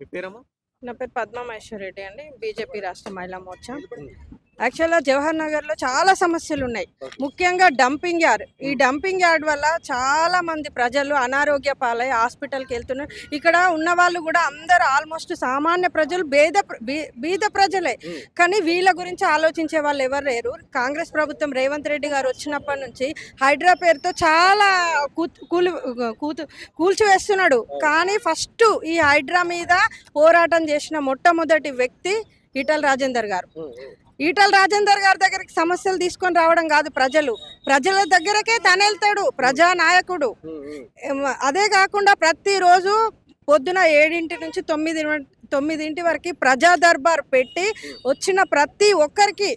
మీ పేరమ్మా? నా పేరు పద్మ మహేశ్వర్ రెడ్డి అండి. బీజేపీ రాష్ట్ర మహిళా మోర్చా. యాక్చువల్గా జవహర్ నగర్లో చాలా సమస్యలు ఉన్నాయి. ముఖ్యంగా డంపింగ్ యార్డ్. ఈ డంపింగ్ యార్డ్ వల్ల చాలా మంది ప్రజలు అనారోగ్య పాలై హాస్పిటల్కి వెళ్తున్నారు. ఇక్కడ ఉన్న వాళ్ళు కూడా అందరూ ఆల్మోస్ట్ సామాన్య ప్రజలు బేద బీద ప్రజలే. కానీ వీళ్ళ గురించి ఆలోచించే వాళ్ళు ఎవరు లేరు. కాంగ్రెస్ ప్రభుత్వం రేవంత్ రెడ్డి గారు వచ్చినప్పటి నుంచి హైడ్రా పేరుతో చాలా కూతు కూలి కూతు కూల్చివేస్తున్నాడు. కానీ ఫస్ట్ ఈ హైడ్రా మీద పోరాటం చేసిన మొట్టమొదటి వ్యక్తి ఈటల రాజేందర్ గారు. ఈటల రాజేందర్ గారి దగ్గరికి సమస్యలు తీసుకొని రావడం కాదు ప్రజలు. ప్రజల దగ్గరకే తనెళ్తాడు వెళ్తాడు అదే కాకుండా ప్రతిరోజు పొద్దున ఏడింటి నుంచి తొమ్మిది తొమ్మిదింటి వరకు ప్రజా దర్బార్ పెట్టి వచ్చిన ప్రతి ఒక్కరికి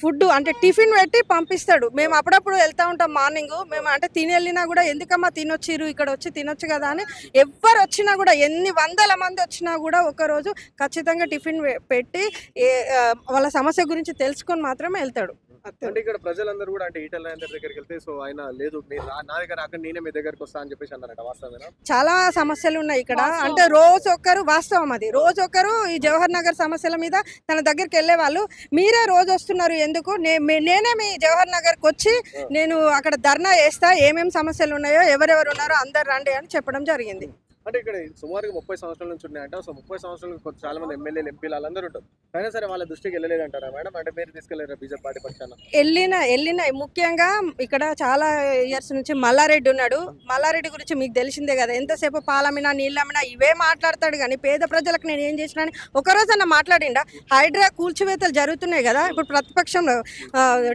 ఫుడ్ అంటే టిఫిన్ పెట్టి పంపిస్తాడు. మేము అప్పుడప్పుడు వెళ్తా ఉంటాం మార్నింగ్. మేము అంటే తిని వెళ్ళినా కూడా ఎందుకమ్మా తినొచ్చిరు ఇక్కడ వచ్చి తినొచ్చు కదా అని ఎవ్వరు వచ్చినా కూడా ఎన్ని వందల మంది వచ్చినా కూడా ఒకరోజు ఖచ్చితంగా టిఫిన్ పెట్టి వాళ్ళ సమస్య గురించి తెలుసుకొని మాత్రమే వెళ్తాడు. అంటే ఇక్కడ ప్రజలందరూ కూడా అంటే ఈటల రాజేందర్ దగ్గరికి వెళ్తే సో ఆయన లేదు మీరు నా దగ్గర అక్కడ నేనే మీ దగ్గరకు వస్తా అని చెప్పేసి అన్నారట వాస్తవేనా చాలా సమస్యలు ఉన్నాయి ఇక్కడ. అంటే రోజు ఒక్కరు వాస్తవం అది. రోజు ఒక్కరు ఈ జవహర్ నగర్ సమస్యల మీద తన దగ్గరికి వెళ్ళే వాళ్ళు. మీరే రోజు వస్తున్నారు ఎందుకు? నే- మే- నేనే మీ జవహర్ నగర్కి వచ్చి నేను అక్కడ ధర్నా చేస్తా ఏమేమి సమస్యలు ఉన్నాయో ఎవరెవరు ఉన్నారో అందరు రండి అని చెప్పడం జరిగింది. అంటే ఇక్కడ సుమారుగా ముప్పై సంవత్సరాల నుంచి ఉన్నాయంట. సో ముప్పై సంవత్సరాల కొంచెం చాలా మంది ఎమ్మెల్యేలు ఎంపీలు వాళ్ళందరూ ఉంటారు. అయినా సరే వాళ్ళ దృష్టికి వెళ్ళలేదంటారా మేడం? అంటే మీరు తీసుకెళ్ళారా బీజేపీ పార్టీ పక్షాన? వెళ్ళిన వెళ్ళిన ముఖ్యంగా ఇక్కడ చాలా ఇయర్స్ నుంచి మల్లారెడ్డి ఉన్నాడు. మల్లారెడ్డి గురించి మీకు తెలిసిందే కదా. ఎంతసేపు పాలమినా నీళ్ళమినా ఇవే మాట్లాడతాడు కానీ పేద ప్రజలకు నేను ఏం చేసినా అని ఒకరోజన్నా మాట్లాడిండా? హైడ్రా కూల్చివేతలు జరుగుతున్నాయి కదా. ఇప్పుడు ప్రతిపక్షంలో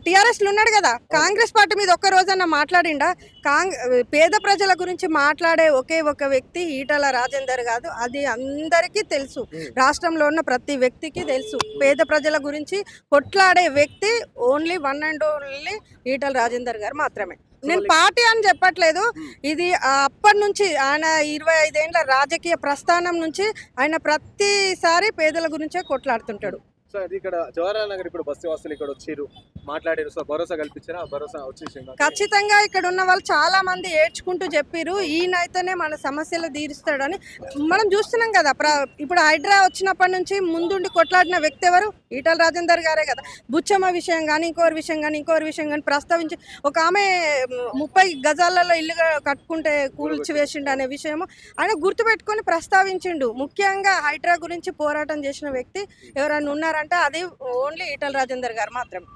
టీఆర్ఎస్లు ఉన్నాడు కదా. కాంగ్రెస్ పార్టీ మీద ఒక్క రోజన్నా మాట్లాడిండా? కాంగ్ పేద ప్రజల గురించి మాట్లాడే ఒకే ఒక వ్యక్తి ఈటల రాజేందర్ కాదు అది అందరికీ తెలుసు. రాష్ట్రంలో ఉన్న ప్రతి వ్యక్తికి తెలుసు. పేద ప్రజల గురించి కొట్లాడే వ్యక్తి only one and only Etela Rajender garu మాత్రమే. నేను పార్టీ అని చెప్పట్లేదు. ఇది అప్పటి నుంచి ఆయన ఇరవై ఐదేళ్ళ రాజకీయ ప్రస్థానం నుంచి ఆయన ప్రతిసారి పేదల గురించే కొట్లాడుతుంటాడు. సో అది ఇక్కడ జవహర్లాల్ నగర్ ఇప్పుడు బస్సు వస్తువులు ఇక్కడ వచ్చారు మాట్లాడారు సో భరోసా కల్పించారు? ఆ భరోసా వచ్చేసింది? ఖచ్చితంగా ఇక్కడ ఉన్న వాళ్ళు చాలా మంది ఏడ్చుకుంటూ చెప్పిరు ఈయనైతేనే మన సమస్యలు తీరుస్తాడని. మనం చూస్తున్నాం కదా ఇప్పుడు హైడ్రా వచ్చినప్పటి నుంచి ముందుండి కొట్లాడిన వ్యక్తి ఎవరు? ఈటల రాజేందర్ గారే కదా. బుచ్చమ్మ విషయం కానీ ఇంకోరి విషయం కానీ ఇంకోరి విషయం కానీ ప్రస్తావించి ఒక ఆమె ముప్పై గజాలలో ఇల్లు కట్టుకుంటే కూల్చి వేసిండు అనే విషయము ఆయన గుర్తుపెట్టుకొని ప్రస్తావించిండు. ముఖ్యంగా హైడ్రా గురించి పోరాటం చేసిన వ్యక్తి ఎవరైనా అంటే అది ఓన్లీ ఈటల రాజేందర్ గారు మాత్రమే.